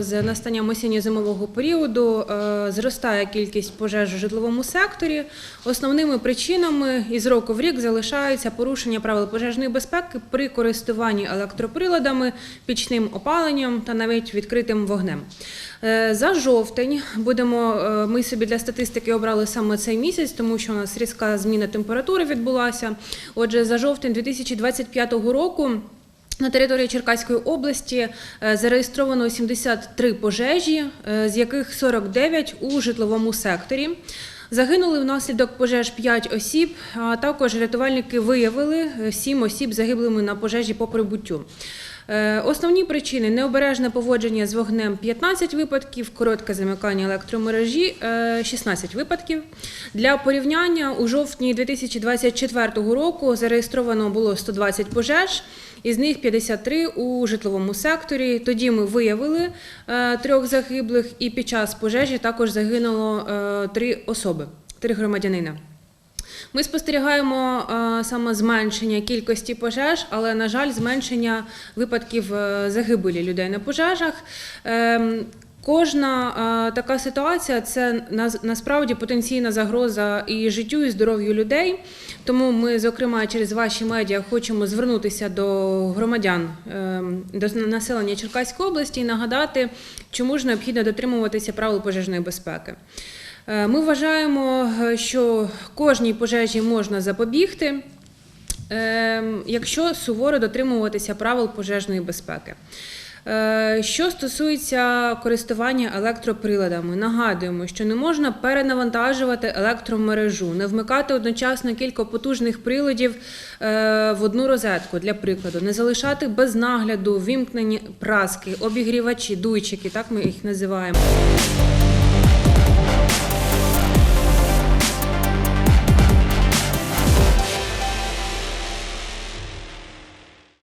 з настанням осінньо-зимового періоду е, зростає кількість пожеж у житловому секторі. Основними причинами із року в рік залишаються порушення правил пожежної безпеки при користуванні електроприладами, пічним опаленням та навіть відкритим вогнем. Е, За жовтень будемо е, ми собі для статистики обрали саме цей місяць, тому що у нас різка зміна температури відбулася. Отже, за жовтень 2025 року. На території Черкаської області е, зареєстровано 73 пожежі, е, з яких 49 у житловому секторі. Загинули внаслідок пожеж 5 осіб, а також рятувальники виявили 7 осіб загиблими на пожежі по прибуттю. Е, Основні причини необережне поводження з вогнем 15 випадків, коротке замикання електромережі е, 16 випадків. Для порівняння у жовтні 2024 року зареєстровано було 120 пожеж, із них 53 у житловому секторі. Тоді ми виявили е, трьох загиблих, і під час пожежі також загинуло е, три особи, три громадянина. Ми спостерігаємо е, саме зменшення кількості пожеж, але, на жаль, зменшення випадків е, загибелі людей на пожежах. Ем, Кожна е, така ситуація це на- насправді потенційна загроза і життю, і здоров'ю людей. Тому ми, зокрема, через ваші медіа хочемо звернутися до громадян, ем, до населення Черкаської області і нагадати, чому ж необхідно дотримуватися правил пожежної безпеки. Е, Ми вважаємо, е, що кожній пожежі можна запобігти, ем, якщо суворо дотримуватися правил пожежної безпеки. Е, Що стосується користування електроприладами, нагадуємо, що не можна перенавантажувати електромережу, не вмикати одночасно кілька потужних приладів е, в одну розетку, для прикладу, не залишати без нагляду вімкнені праски, обігрівачі, дуйчики, так ми їх називаємо.